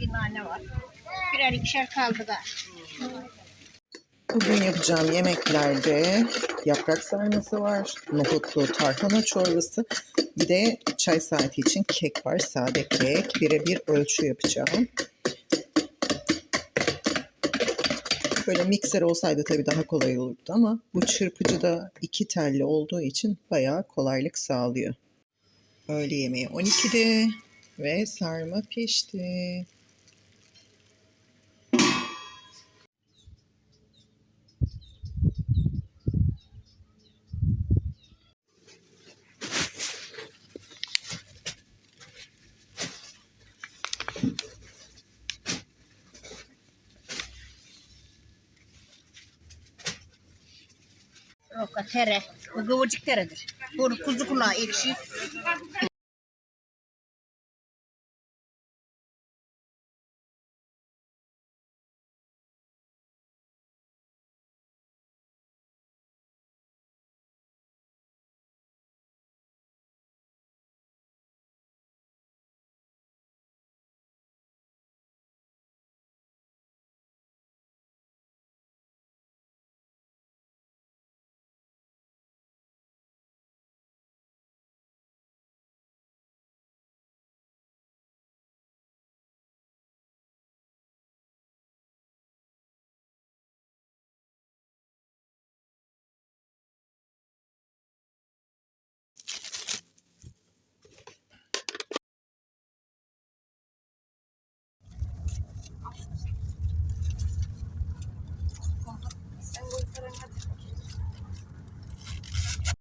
bir nane var. Birer ikişer kaldı da. Bugün yapacağım yemeklerde yaprak sarması var, nohutlu tarhana çorbası, bir de çay saati için kek var, sade kek. Birebir ölçü yapacağım. Böyle mikser olsaydı tabii daha kolay olurdu ama bu çırpıcı da iki telli olduğu için bayağı kolaylık sağlıyor. Öğle yemeği 12'de ve sarma pişti. Roka tere. Bu kıvırcık teredir. Bu kuzu kulağı ekşi.